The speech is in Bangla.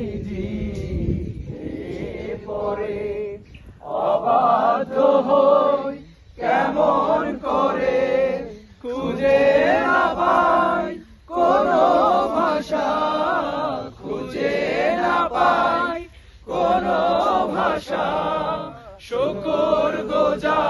রিজিকে পরে অবাধ্য হই, কেমন করে? খুঁজে না পাই, কোনো ভাষা খুঁজে না পাই, কোনো ভাষা শুকুর গুজার